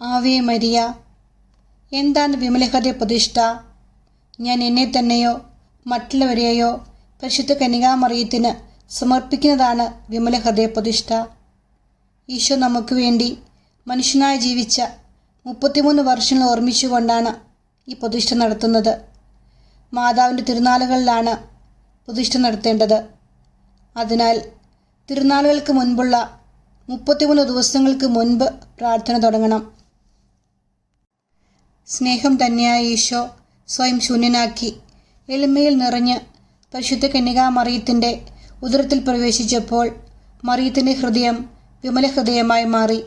Ave Maria. എന്താണ് വിമലഹൃദയ പ്രതിഷ്ഠ? ഞാൻ എന്നെ തന്നെയോ മറ്റുള്ളവരെയോ പരിശുദ്ധ കനികാമറിയത്തിന് സമർപ്പിക്കുന്നതാണ് വിമലഹൃദയ പ്രതിഷ്ഠ. ഈശോ നമുക്ക് വേണ്ടി മനുഷ്യനായി ജീവിച്ച മുപ്പത്തിമൂന്ന് വർഷങ്ങൾ ഓർമ്മിച്ചുകൊണ്ടാണ് ഈ പ്രതിഷ്ഠ നടത്തുന്നത്. മാതാവിന്റെ തിരുനാളുകളിലാണ് പ്രതിഷ്ഠ നടത്തേണ്ടത്. അതിനാൽ തിരുനാളുകൾക്ക് മുൻപുള്ള മുപ്പത്തിമൂന്ന് ദിവസങ്ങൾക്ക് മുൻപ് പ്രാർത്ഥന തുടങ്ങണം. സ്നേഹം തന്നെയായ ഈശോ സ്വയം ശൂന്യനാക്കി. എളിമയിൽ നിറഞ്ഞ് പരിശുദ്ധ കന്യകാമറിയത്തിന്റെ ഉദരത്തിൽ പ്രവേശിച്ചപ്പോൾ മറിയത്തിന്റെ ഹൃദയം വിമല ഹൃദയമായി മാറി.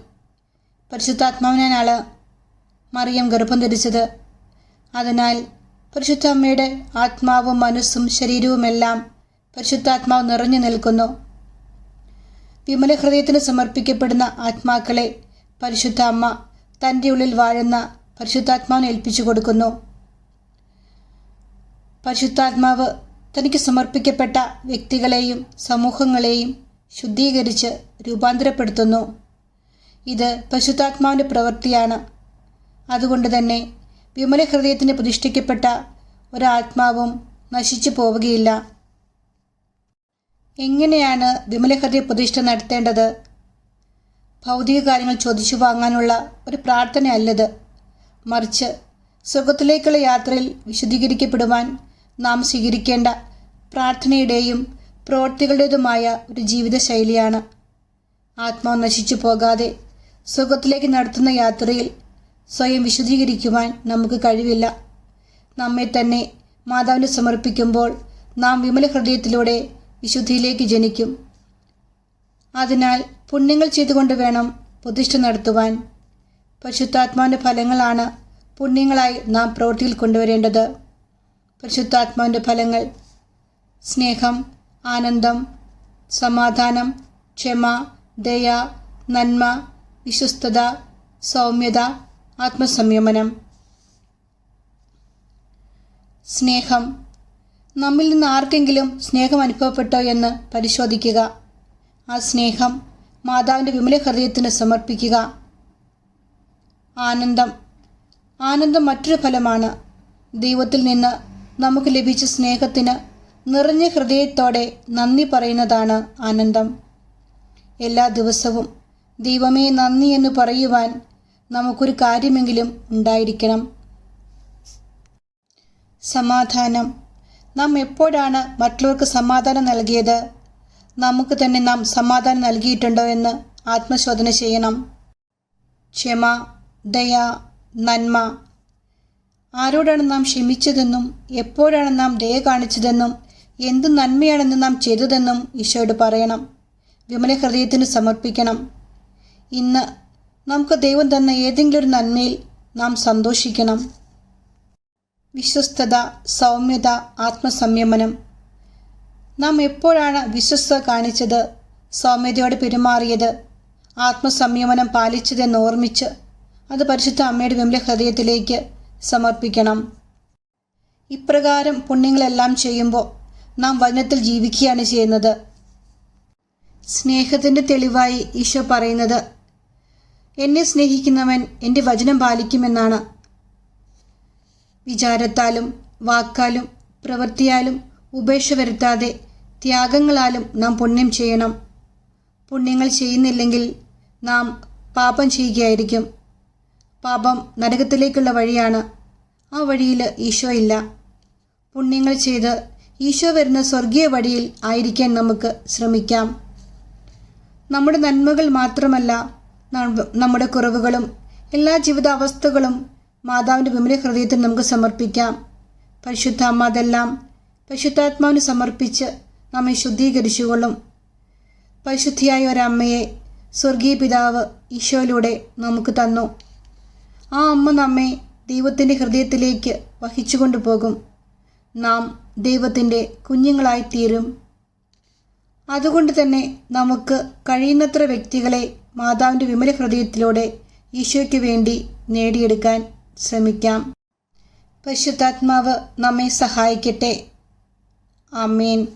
പരിശുദ്ധാത്മാവിനാണ് മറിയം ഗർഭം ധരിച്ചത്. അതിനാൽ പരിശുദ്ധ അമ്മയുടെ ആത്മാവും മനസ്സും ശരീരവുമെല്ലാം പരിശുദ്ധാത്മാവ് നിറഞ്ഞു നിൽക്കുന്നു. വിമല ഹൃദയത്തിന് സമർപ്പിക്കപ്പെടുന്ന ആത്മാക്കളെ പരിശുദ്ധ അമ്മ തന്റെ ഉള്ളിൽ വാഴുന്ന പരിശുദ്ധാത്മാവിനെ ഏൽപ്പിച്ചു കൊടുക്കുന്നു. പരിശുദ്ധാത്മാവ് തനിക്ക് സമർപ്പിക്കപ്പെട്ട വ്യക്തികളെയും സമൂഹങ്ങളെയും ശുദ്ധീകരിച്ച് രൂപാന്തരപ്പെടുത്തുന്നു. ഇത് പരിശുദ്ധാത്മാവിന്റെ പ്രവൃത്തിയാണ്. അതുകൊണ്ട് തന്നെ വിമല ഹൃദയത്തിന് പ്രതിഷ്ഠിക്കപ്പെട്ട ഒരാത്മാവും നശിച്ചു പോവുകയില്ല. എങ്ങനെയാണ് വിമല ഹൃദയ പ്രതിഷ്ഠ നടത്തേണ്ടത്? ഭൗതിക കാര്യങ്ങൾ ചോദിച്ചു വാങ്ങാനുള്ള ഒരു പ്രാർത്ഥനയല്ലത്. മറിച്ച് സ്വർഗത്തിലേക്കുള്ള യാത്രയിൽ വിശദീകരിക്കപ്പെടുവാൻ നാം സ്വീകരിക്കേണ്ട പ്രാർത്ഥനയുടെയും പ്രവൃത്തികളുടേതുമായ ഒരു ജീവിതശൈലിയാണ്. ആത്മാവ് നശിച്ചു പോകാതെ സ്വർഗത്തിലേക്ക് നടത്തുന്ന യാത്രയിൽ സ്വയം വിശദീകരിക്കുവാൻ നമുക്ക് കഴിവില്ല. നമ്മെ തന്നെ മാതാവിന് സമർപ്പിക്കുമ്പോൾ നാം വിമല ഹൃദയത്തിലൂടെ വിശുദ്ധിയിലേക്ക് ജനിക്കും. അതിനാൽ പുണ്യങ്ങൾ ചെയ്തുകൊണ്ട് വേണം പ്രതിഷ്ഠ നടത്തുവാൻ പരിശുദ്ധാത്മാവിന്റെ ഫലങ്ങളാണ് പുണ്യങ്ങളായി നാം പ്രവൃത്തിയിൽ കൊണ്ടുവരേണ്ടത്. പരിശുദ്ധാത്മാവിന്റെ ഫലങ്ങൾ സ്നേഹം ആനന്ദം സമാധാനം ക്ഷമ ദയ നന്മ വിശ്വസ്തത സൗമ്യത ആത്മസംയമനം. സ്നേഹം. നമ്മിൽ നിന്ന് ആർക്കെങ്കിലും സ്നേഹം അനുഭവപ്പെട്ടോ എന്ന് പരിശോധിക്കുക. ആ സ്നേഹം മാതാവിന്റെ വിമല ഹൃദയത്തിന് സമർപ്പിക്കുക. ആനന്ദം. ആനന്ദം മറ്റൊരു ഫലമാണ്. ദൈവത്തിൽ നിന്ന് നമുക്ക് ലഭിച്ച സ്നേഹത്തിന് നിറഞ്ഞ ഹൃദയത്തോടെ നന്ദി പറയുന്നതാണ് ആനന്ദം. എല്ലാ ദിവസവും ദൈവമേ നന്ദി എന്ന് പറയുവാൻ നമുക്കൊരു കാര്യമെങ്കിലും ഉണ്ടായിരിക്കണം. സമാധാനം. നാം എപ്പോഴാണ് മറ്റുള്ളവർക്ക് സമാധാനം നൽകിയത്? നമുക്ക് തന്നെ നാം സമാധാനം നൽകിയിട്ടുണ്ടോ എന്ന് ആത്മശോധന ചെയ്യണം. ക്ഷമ. ദയ നന്മ. ആരോടാണ് നാം ക്ഷമിച്ചതെന്നും എപ്പോഴാണ് നാം ദയ കാണിച്ചതെന്നും എന്ത് നന്മയാണെന്ന് നാം ചെയ്തതെന്നും ഈശോയോട് പറയണം. വിമല ഹൃദയത്തിന് സമർപ്പിക്കണം. ഇന്ന് നമുക്ക് ദൈവം തന്ന ഏതെങ്കിലും ഒരു നന്മയിൽ നാം സന്തോഷിക്കണം. വിശ്വസ്തത സൗമ്യത ആത്മസംയമനം. നാം എപ്പോഴാണ് വിശ്വസ്ത കാണിച്ചത് സൗമ്യതയോടെ പെരുമാറിയത് ആത്മസംയമനം പാലിച്ചതെന്ന് ഓർമ്മിച്ച് അത് പരിശുദ്ധ അമ്മയുടെ വിമല ഹൃദയത്തിലേക്ക് സമർപ്പിക്കണം. ഇപ്രകാരം പുണ്യങ്ങളെല്ലാം ചെയ്യുമ്പോൾ നാം വചനത്തിൽ ജീവിക്കുകയാണ് ചെയ്യുന്നത്. സ്നേഹത്തിന്റെ തെളിവായി ഈശോ പറയുന്നത് എന്നെ സ്നേഹിക്കുന്നവൻ എന്റെ വചനം പാലിക്കുമെന്നാണ്. വിചാരത്താലും വാക്കാലും പ്രവൃത്തിയാലും ഉപേക്ഷ വരുത്താതെ ത്യാഗങ്ങളാലും നാം പുണ്യം ചെയ്യണം. പുണ്യങ്ങൾ ചെയ്യുന്നില്ലെങ്കിൽ നാം പാപം ചെയ്യുകയായിരിക്കും. പാപം നരകത്തിലേക്കുള്ള വഴിയാണ്. ആ വഴിയിൽ ഈശോ ഇല്ല. പുണ്യങ്ങൾ ചെയ്ത് ഈശോ വരുന്ന സ്വർഗീയ വഴിയിൽ ആയിരിക്കാൻ നമുക്ക് ശ്രമിക്കാം. നമ്മുടെ നന്മകൾ മാത്രമല്ല നമ്മുടെ കുറവുകളും എല്ലാ ജീവിതാവസ്ഥകളും മാതാവിന്റെ വിമല ഹൃദയത്തിൽ നമുക്ക് സമർപ്പിക്കാം. പരിശുദ്ധ അമ്മ അതെല്ലാം പരിശുദ്ധാത്മാവിന് സമർപ്പിച്ച് നമ്മെ ശുദ്ധീകരിച്ചുകൊള്ളും. പരിശുദ്ധിയായ ഒരമ്മയെ സ്വർഗീയ പിതാവ് ഈശോയിലൂടെ നമുക്ക് തന്നു. ആ അമ്മ നമ്മെ ദൈവത്തിന്റെ ഹൃദയത്തിലേക്ക് വഹിച്ചുകൊണ്ടു പോകും. നാം ദൈവത്തിന്റെ കുഞ്ഞുങ്ങളായിത്തീരും അതുകൊണ്ട് തന്നെ നമുക്ക് കഴിയുന്നത്ര വ്യക്തികളെ മാതാവിന്റെ വിമല ഹൃദയത്തിലൂടെ ഈശോയ്ക്ക് വേണ്ടി നേടിയെടുക്കാൻ ശ്രമിക്കാം. പരിശുദ്ധാത്മാവ് നമ്മെ സഹായിക്കട്ടെ. ആമേൻ.